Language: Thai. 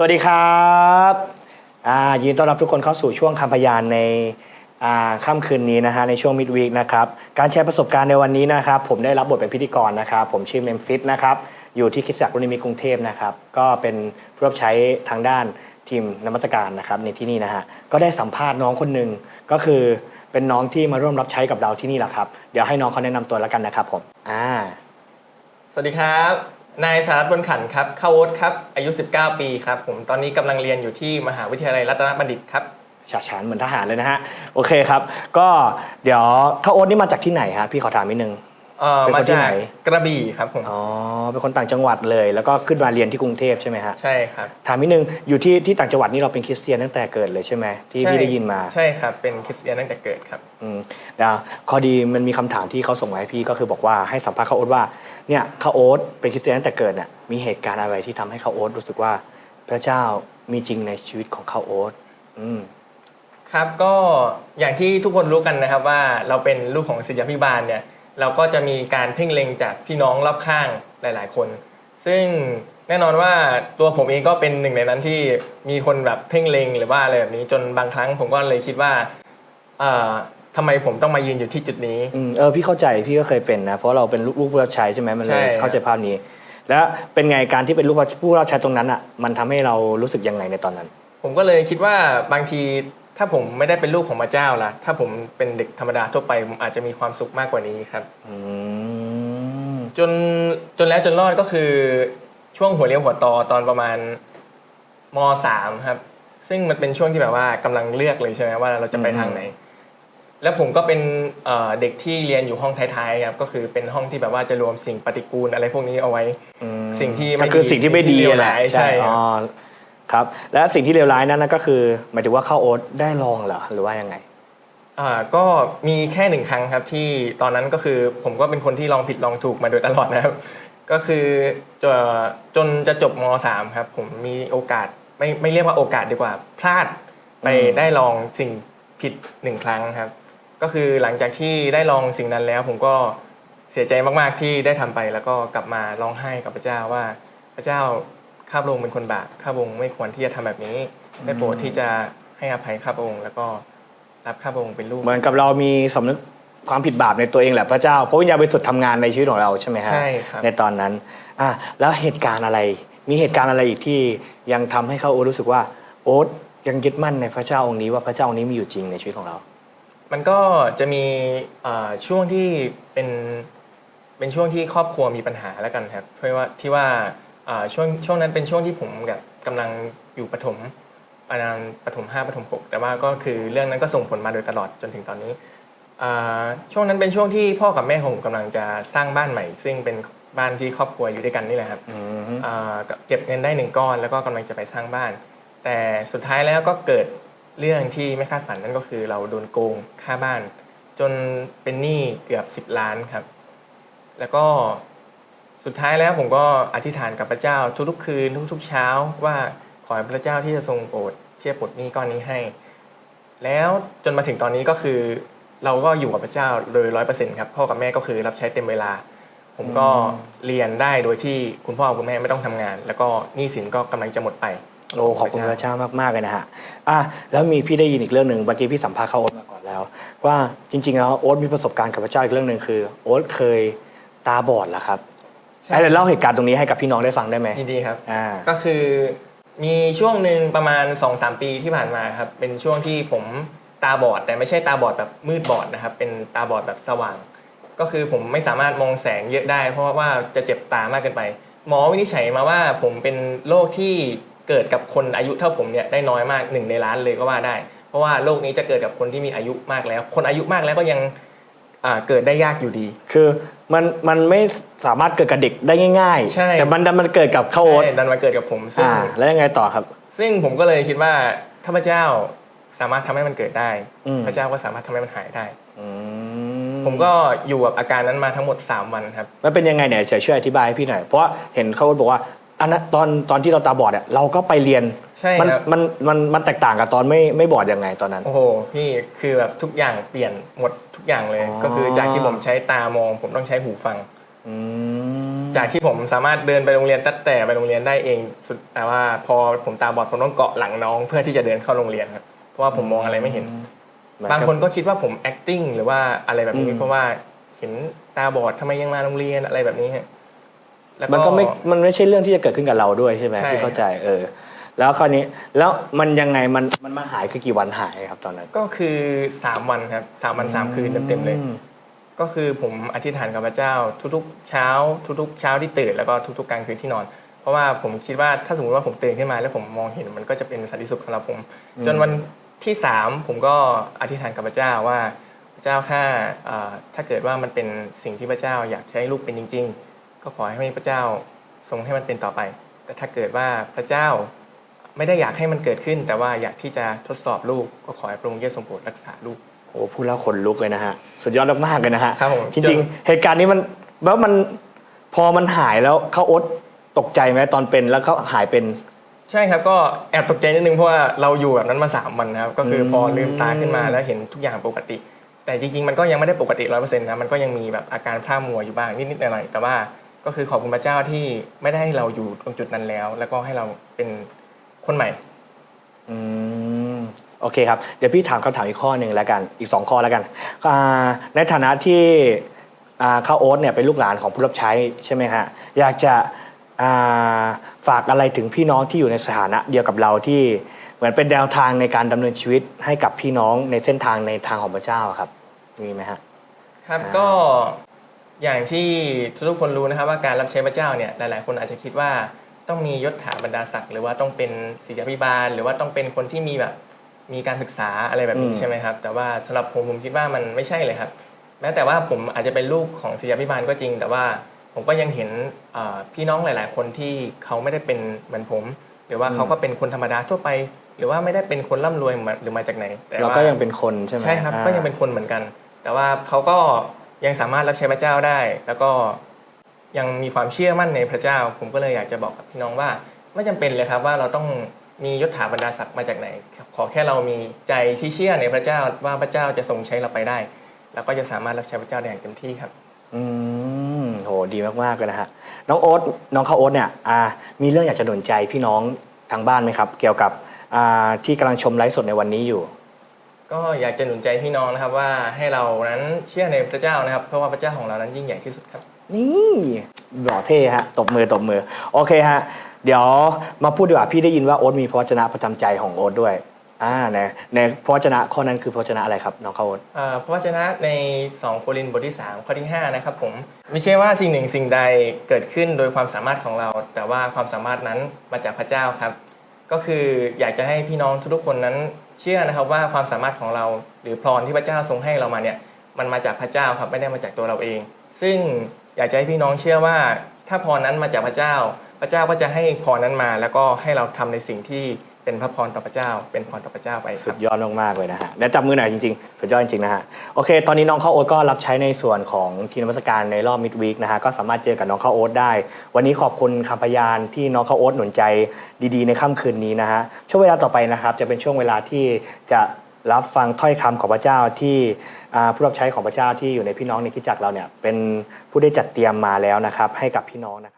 สวัสดีครับยินดีต้อนรับทุกคนเข้าสู่ช่วงคำพยานในค่ำคืนนี้นะฮะในช่วงมิดวีคนะครับการแชร์ประสบการณ์ในวันนี้นะครับผมได้รับบทเป็นพิธีกรนะครับผมชื่อเมมฟิสนะครับอยู่ที่คิดจักรรุนิมิตกรุงเทพนะครับก็เป็นผู้รับใช้ทางด้านทีมนมัสการนะครับในที่นี่นะฮะก็ได้สัมภาษณ์น้องคนหนึ่งก็คือเป็นน้องที่มาร่วมรับใช้กับเราที่นี่แหละครับเดี๋ยวให้น้องเขาแนะนำตัวแล้วกันนะครับผมอ่าสวัสดีครับ นายสารัตน์บนขันครับเข้าโอ๊ตครับ อายุ 19 ปีครับ ผมตอนนี้กำลังเรียนอยู่ที่มหาวิทยาลัยรัตนบัณฑิตครับ ฉาฉานเหมือนทหารเลยนะฮะ โอเคครับ ก็เดี๋ยวข้าวโอ๊ตนี่มาจากที่ไหนฮะพี่ขอถามนิดนึง เอ่อเป็นคนมาที่จาไหนกกระบี่ครับผมอ๋อเป็นคนต่างจังหวัดเลย แล้วก็ขึ้นมาเรียนที่กรุงเทพใช่ไหมฮะใช่ครับ ถามนิดนึงอยู่ที่ที่ต่างจังหวัดนี่เราเป็นคริสเตียนตั้งแต่เกิดเลยใช่ไหมที่ใช่พี่ได้ยินมาใช่ครับ เป็นคริสเตียนตั้งแต่เกิดครับ อืมแล้วข้อดีมันมีคำถามที่เขาส่งมาให้พี่ก็คือบอกว่าให้สัมภาษณ์ข้าวโอ๊ตว่า เนี่ยข้าโอ๊ตเป็นคริสเตียนตั้งแต่เกิดเนี่ยมีเหตุการณ์อะไรที่ทำให้ข้าโอ๊ตรู้สึกว่า พระเจ้ามีจริงในชีวิตของข้าโอ๊ตอืม ครับก็อย่างที่ทุกคนรู้กันนะครับว่าเราเป็นลูกของศิษยาพิบาลเนี่ยเราก็จะมีการเพ่งเล็งจากพี่น้องรอบข้างหลาย ๆ คน ซึ่งแน่นอนว่าตัวผมเองก็เป็นหนึ่งในนั้นที่มีคนแบบเพ่งเล็งหรือว่าอะไรแบบนี้จนบางครั้งผมก็เลยคิดว่าเอ่อ ทำไมผมต้องมายืนอยู่ที่จุดนี้ อืมเออพี่เข้าใจพี่ก็เคยเป็นนะ เพราะเราเป็นลูกลูกผู้รับใช้ใช่ไหมมันเลใช่ยครับ เข้าใจภาพนี้ แล้วเป็นไงการที่เป็นลูกผู้รับใช้ตรงนั้นอะ มันทำให้เรารู้สึกยังไงในตอนนั้น ผมก็เลยคิดว่าบางทีถ้าผมไม่ได้เป็นลูกของพระเจ้าล่ะ ถ้าผมเป็นเด็กธรรมดาทั่วไปผมอาจจะมีความสุขมากกว่านี้ครับ อืมจนจนแล้วจนรอดก็คือช่วงหัวเรียวหัวต่อตอนประมาณมสามครับ ซึ่งมันเป็นช่วงที่แบบว่ากำลังเลือกเลยใช่ไหมว่าเราจะไปทางไหน แล้วผมก็เป็นเอ่อเด็กที่เรียนอยู่ห้องท้ายๆครับก็คือเป็นห้องที่แบบว่าจะรวมสิ่งปฏิกูลอะไรพวกนี้เอาไว้อืมสิ่งที่ไม่ก็คือดีสิ่งที่ไม่ดีสิ่งที่เลวแหละร้ายใช่ใช่ครับอ๋อครับ และสิ่งที่เลวร้ายนั้นนะก็คือหมายถึงว่าเข้าโอ๊ตได้ลองเหรอหรือว่ายังไงอ่าก็มีแค่หนึ่งครั้งครับที่ตอนนั้นก็คือผมก็เป็นคนที่ลองผิดลองถูกมาโดยตลอดนะครับ ก็คือจะจนจะจบมสามครับ ผมมีโอกาสไม่ไม่เรียกว่าโอกาสดีกว่า พลาดไปอืมได้ลองสิ่งผิดหนึ่งครั้งครับ ก็คือหลังจากที่ได้ลองสิ่งนั้นแล้ว ผมก็เสียใจมากๆที่ได้ทำไป แล้วก็กลับมาร้องไห้กับพระเจ้าว่า พระเจ้าข้าพระองค์เป็นคนบาปข้าพระองค์ไม่ควรที่จะทำแบบนี้ได้โปรดที่จะให้อภัยข้าพระองค์ แล้วก็รับข้าพระองค์เป็นลูกเหมือนกับเรามีสำนึกความผิดบาปในตัวเองแหละพระเจ้าเพราะวิญญาณบริสุทธิ์ทำงานในชีวิตของเราใช่ไหมฮะใช่ครับในตอนนั้นอะแล้วเหตุการณ์อะไร มีเหตุการณ์อะไรอีกที่ยังทำให้เขาโอ๊ตรู้สึกว่า โอ๊ตยังยึดมั่นในพระเจ้าองค์นี้ว่าพระเจ้าองค์นี้มีอยู่จริงในชีวิตของเรา มันก็จะมีเอ่อช่วงที่เป็นเป็นช่วงที่ครอบครัวมีปัญหาแล้วกันครับเพราะว่าที่ว่าเอ่อช่วงช่วงนั้นเป็นช่วงที่ผมกับกำลังอยู่ปฐมประมาณปฐมห้าปฐมหกแต่ว่าก็คือเรื่องนั้นก็ส่งผลมาโดยตลอดจนถึงตอนนี้อ่าช่วงนั้นเป็นช่วงที่พ่อกับแม่ของผมกำลังจะสร้างบ้านใหม่ ซึ่งเป็นบ้านที่ครอบครัวอยู่ด้วยกันนี่แหละครับอืมอ่าเก็บเงินได้หนึ่งก้อนแล้วก็กำลังจะไปสร้างบ้าน แต่สุดท้ายแล้วก็เกิด เรื่องที่ไม่คาดฝันนั่นก็คือเราโดนโกงค่าบ้าน จนเป็นหนี้เกือบสิบล้านครับ แล้วก็สุดท้ายแล้วผมก็อธิษฐานกับพระเจ้าทุกๆคืนทุกๆเช้าว่าขอให้พระเจ้าที่จะทรงโปรดที่จะปลดหนี้ก้อนนี้ให้ แล้วจนมาถึงตอนนี้ก็คือ เราก็อยู่กับพระเจ้าโดยร้อยเปอร์เซ็นต์ครับพ่อกับแม่ก็คือรับใช้เต็มเวลา ผมก็เรียนได้โดยที่คุณพ่อคุณแม่ไม่ต้องทำงาน แล้วก็หนี้สินก็กำลังจะหมดไป โอ้ขอบคุณพระเจ้ามากๆเลยนะฮะอะแล้วมีพี่ได้ยินอีกเรื่องหนึ่งเมื่อกี้พี่สัมภาษณ์เขาโอ๊ตมาก่อนแล้ว ว่าจริงๆแล้วโอ๊ตมีประสบการณ์กับพระเจ้าอีกเรื่องหนึ่งคือโอ๊ตเคยตาบอดเหรอครับใช่ ให้เราเล่าเหตุการณ์ตรงนี้ให้กับพี่น้องได้ฟังได้ไหมยินดีครับ อ่า ก็คือมีช่วงหนึ่งประมาณ2อสปีที่ผ่านมาครับ เป็นช่วงที่ผมตาบอด แต่ไม่ใช่ตาบอดแบบมืดบอดนะครับ เป็นตาบอดแบบสว่าง ก็คือผมไม่สามารถมองแสงเยอะได้ เพราะว่าจะเจ็บตามากเกินไป หมอวินิจฉัยมาว่าผมเป็นโรคที่ เกิดกับคนอายุเท่าผมเนี่ยได้น้อยมากหนึ่งในล้านเลยก็ว่าได้ เพราะว่าโรคนี้จะเกิดกับคนที่มีอายุมากแล้ว คนอายุมากแล้วก็ยังอ่าเกิดได้ยากอยู่ดี คือมันมันไม่สามารถเกิดกับเด็กได้ง่ายใช่ๆแต่มันดันมันเกิดกับข้าวโอ๊ตใช่ดันมาเกิดกับผมซึ่งอ่าแล้วยังไงต่อครับ ซึ่งผมก็เลยคิดว่าถ้าพระเจ้าสามารถทำให้มันเกิดได้อืมพระเจ้าก็สามารถทำให้มันหายได้อืผมก็อยู่กับอาการนั้นมาทั้งหมด 3 วันครับ มันเป็นยังไงเนี่ยช่วยอธิบายให้พี่หน่อย เพราะว่าเห็นเขาบอกว่า อันนั้นตอนตอนที่เราตาบอดเนี่ยเราก็ไปเรียนใช่มันครับ มันมันมันแตกต่างกับตอนไม่ไม่บอดยังไงตอนนั้น โอ้โหพี่คือแบบทุกอย่างเปลี่ยนหมดทุกอย่างเลย อ๋อ ก็คือจากที่ผมใช้ตามอง ผมต้องใช้หูฟัง อืมจากที่ผมสามารถเดินไปโรงเรียนตัดแต่ไปโรงเรียนได้เองสุดแต่ว่าพอผมตาบอดผมต้องเกาะหลังน้องเพื่อที่จะเดินเข้าโรงเรียนครับเพราะว่าผมมองอะไรไม่เห็น เหมือางกับคนก็คิดว่าผม acting หรือว่าอะไรแบบอืนี้มเพราะว่าเห็นตาบอดทำไมยังมาโรงเรียนอะไรแบบนี้ฮะ แล้วมันก็ไม่ มันไม่ใช่เรื่องที่จะเกิดขึ้นกับเราด้วยใช่ไหมใช่ ที่เข้าใจเออ แล้วคราวนี้แล้วมันยังไงมันมันมาหายคือกี่วันหายครับตอนนั้นก็คือสามวันครับสามวันสามคืนเต็มๆเลย อืมก็คือผมอธิษฐานกับพระเจ้าทุกๆ เช้า ทุกๆ เช้าที่ตื่นแล้วก็ทุกๆกลางคืนที่นอน เพราะว่าผมคิดว่าถ้าสมมติว่าผมตื่นขึ้นมาแล้วผมมองเห็นมันก็จะเป็นสันติสุขสำหรับผมอืมจนวันที่สามผมก็อธิษฐานกับพระเจ้าว่าพระเจ้าข้าเอ่อถ้าเกิดว่ามันเป็นสิ่งที่พระเจ้าอยากใช้ลูกเป็นจริง ๆ ก็ขอให้พระเจ้าทรงให้มันเป็นต่อไป แต่ถ้าเกิดว่าพระเจ้าไม่ได้อยากให้มันเกิดขึ้น แต่ว่าอยากที่จะทดสอบลูกก็ขอให้พระองค์เยซูทรงโปรดรักษาลูกโอ้พูดแล้วขนลุกเลยนะฮะสุดยอดมากๆเลยนะฮะครับผมจริงๆ เหตุการณ์นี้มันแล้วมันพอมันหายแล้วเขาโอ๊ตตกใจไหมตอนเป็นแล้วเขาหายเป็น ใช่ครับก็แอบตกใจนิดนึงเพราะว่าเราอยู่แบบนั้นมาสามวันนะครับก็คืออมพอลืมตาขึ้นมาแล้วเห็นทุกอย่างปกติ แต่จริงๆ มันก็ยังไม่ได้ปกติร้อยเปอร์เซ็นต์นะมันก็ยังมีแบบอาการพร่ามัวอยู่บ้างนิดๆหน่อยๆแต่ว่า ก็คือขอบคุณพระเจ้าที่ไม่ได้ให้เราอยู่ตรงจุดนั้นแล้ว แล้วก็ให้เราเป็นคนใหม่ อืมโอเคครับ เดี๋ยวพี่ถามคำถามอีกข้อหนึ่งแล้วกันอีกสองข้อแล้วกันอ่าในฐานะที่อ่าข้าวโอ๊ตเนี่ยเป็นลูกหลานของผู้รับใช้ใช่ไหมฮะอยากจะอ่าฝากอะไรถึงพี่น้องที่อยู่ในสถานะเดียวกับเราที่เหมือนเป็นแนวทางในการดำเนินชีวิตให้กับพี่น้องในเส้นทางในทางของพระเจ้าครับมีไหมฮะครับอ่าก็ อย่างที่ทุกๆคนรู้นะครับว่าการรับใช้พระเจ้าเนี่ยหลาย ๆ คนอาจจะคิดว่าต้องมียศถาบรรดาศักดิ์หรือว่าต้องเป็นศิษยาภิบาล หรือว่าต้องเป็นคนที่มีแบบมีการศึกษาอะไรแบบนี้อืมใช่ไหมครับ แต่ว่าสำหรับผมผมคิดว่ามันไม่ใช่เลยครับ แม้แต่ว่าผมอาจจะเป็นลูกของศิษยาภิบาลก็จริง แต่ว่าผมก็ยังเห็นเอ่อพี่น้องหลาย ๆ คนที่เขาไม่ได้เป็นเหมือนผม หรือว่าเขาก็เป็นคนธรรมดาทั่วไป หรือว่าไม่ได้เป็นคนร่ำรวยมาหรือมาจากไหนแต่เราว่าก็ยังเป็นคนใช่ไหมใช่ครับอ่าก็ยังเป็นคนเหมือนกัน แต่ว่าเขาก็ ยังสามารถรับใช้พระเจ้าได้ แล้วก็ยังมีความเชื่อมั่นในพระเจ้า ผมก็เลยอยากจะบอกกับพี่น้องว่า ไม่จำเป็นเลยครับว่าเราต้องมียศถาบรรดาศักดิ์มาจากไหน ขอแค่เรามีใจที่เชื่อในพระเจ้าว่าพระเจ้าจะทรงใช้เราไปได้ แล้วก็จะสามารถรับใช้พระเจ้าได้อย่างเต็มที่ครับ อืมโหดีมากๆเลยนะฮะน้องโอ๊ตน้องข้าวโอ๊ตเนี่ยอ่ามีเรื่องอยากจะหนุนใจพี่น้องทางบ้านไหมครับ เกี่ยวกับอ่าที่กำลังชมไลฟ์สดในวันนี้อยู่ ก็อยากจะหนุนใจพี่น้องนะครับว่าให้เรานั้นเชื่อในพระเจ้านะครับ เพราะว่าพระเจ้าของเรานั้นยิ่งใหญ่ที่สุดครับ นี่หล่อเท่ฮะตบมือตบมือ โอเคฮะ เดี๋ยวมาพูดดีกว่าพี่ได้ยินว่าโอ๊ตมีพระวจนะประจำใจของโอ๊ตด้วยอ่าในในพระวจนะข้อนั้นคือพระวจนะอะไรครับน้องข้าวโอ๊ตอ่าพระวจนะใน2โครินธ์บทที่ 3 ข้อที่ 5 นะครับผมไม่ใช่ว่าสิ่งหนึ่งสิ่งใดเกิดขึ้นโดยความสามารถของเรา แต่ว่าความสามารถนั้นมาจากพระเจ้าครับ ก็คืออยากจะให้พี่น้องทุกๆคนนั้น เชื่อนะครับว่าความสามารถของเราหรือพรที่พระเจ้าทรงให้เรามาเนี่ยมันมาจากพระเจ้าครับไม่ได้มาจากตัวเราเอง ซึ่งอยากจะให้พี่น้องเชื่อว่า ถ้าพรนั้นมาจากพระเจ้า พระเจ้าก็จะให้พรนั้นมา แล้วก็ให้เราทำในสิ่งที่ เป็นพระพรต่อพระเจ้า เป็นพรต่อพระเจ้าไปคสุรับ ดยอดมากๆเลยนะฮะ และจับมือหน่อยจริงๆ สุดยอดจริงๆนะฮะ โอเค ตอนนี้น้องข้าวโอ๊ตก็รับใช้ในส่วนของทีมนมัสการในรอบมิดวีคนะฮะ ก็สามารถเจอกับน้องข้าวโอ๊ตได้ วันนี้ขอบคุณคำพยานที่น้องข้าวโอ๊ตหนุนใจดีๆ ในค่ำคืนนี้นะฮะ ช่วงเวลาต่อไปนะครับ จะเป็นช่วงเวลาที่จะรับฟังถ้อยคำของพระเจ้าที่อ่าผู้รับใช้ของพระเจ้าที่อยู่ในพี่น้องในคริสตจักรเราเนี่ย เป็นผู้ได้จัดเตรียมมาแล้วนะครับ ให้กับพี่น้องนะครับ